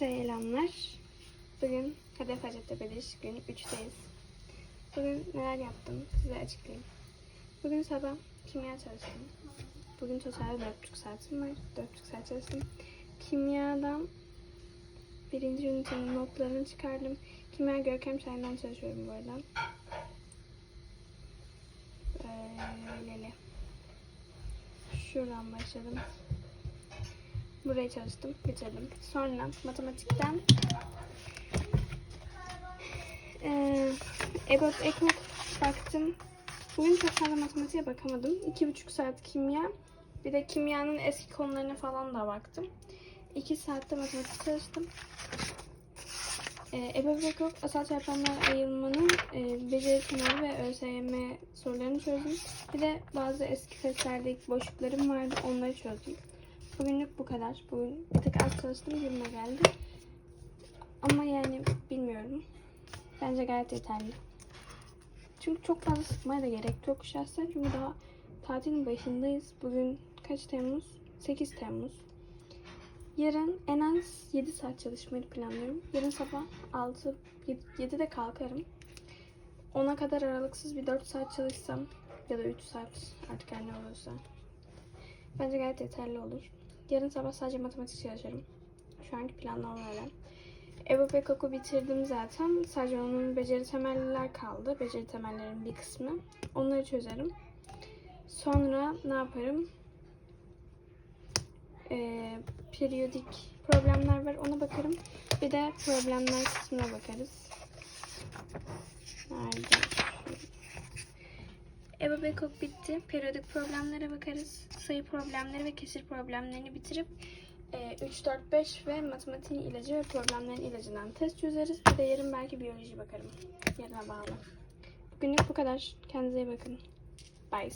Selamlar. Bugün Hedef Hacettepe'deyiz. Gün 3'teyiz. Bugün neler yaptım size açıklayayım. Bugün sabah kimya çalıştım. Bugün totalde 4,5 saatim var. 4,5 saat çalıştım. Kimyadan birinci ünitenin notlarını çıkardım. Kimya Görkem Şahin'den çalışıyorum bu arada. Böyle. Şuradan başladım. Buraya çalıştım, bitirdim. Sonra matematikten eee EBOB ekmek baktım. Bugün çok fazla matematiğe bakamadım. İki buçuk saat kimya. Bir de kimyanın eski konularına falan da baktım. İki saatte matematik çalıştım. Ee, EBOB ekmek asal çarpanlar ayırmanın e, beceri sınavı ve ÖSYM sorularını çözdüm. Bir de bazı eski testlerdeki boşluklarım vardı. Onları çözdüm. Bugünlük bu kadar. Bugün bir tık az çalıştım gibime geldi. Ama yani bilmiyorum. Bence gayet yeterli. Çünkü çok fazla sıkmaya da gerek yok şahsen. Çünkü daha tatilin başındayız. Bugün kaç Temmuz? 8 Temmuz. Yarın en az 7 saat çalışmayı planlıyorum. Yarın sabah 6 7'de kalkarım. 10'a kadar aralıksız bir 4 saat çalışsam ya da 3 saat artık her ne olursa. Bence gayet yeterli olur. Yarın sabah sadece matematik çalışırım. Şu anki planlamam öyle. Ebo Pekok'u bitirdim zaten. Sadece onun beceri temelliler kaldı. Beceri temellerin bir kısmı. Onları çözerim. Sonra ne yaparım? Ee, periyodik problemler var. Ona bakarım. Bir de problemler kısmına bakarız. Nerede? Ebo Bekok bitti. Periyodik problemlere bakarız. Sayı problemleri ve kesir problemlerini bitirip e, 3, 4, 5 ve matematiğin ilacı ve problemlerin ilacından test çözeriz. Bir de yarın belki biyoloji bakarım. Yarına bağlı. Bugünlük bu kadar. Kendinize iyi bakın. Bye.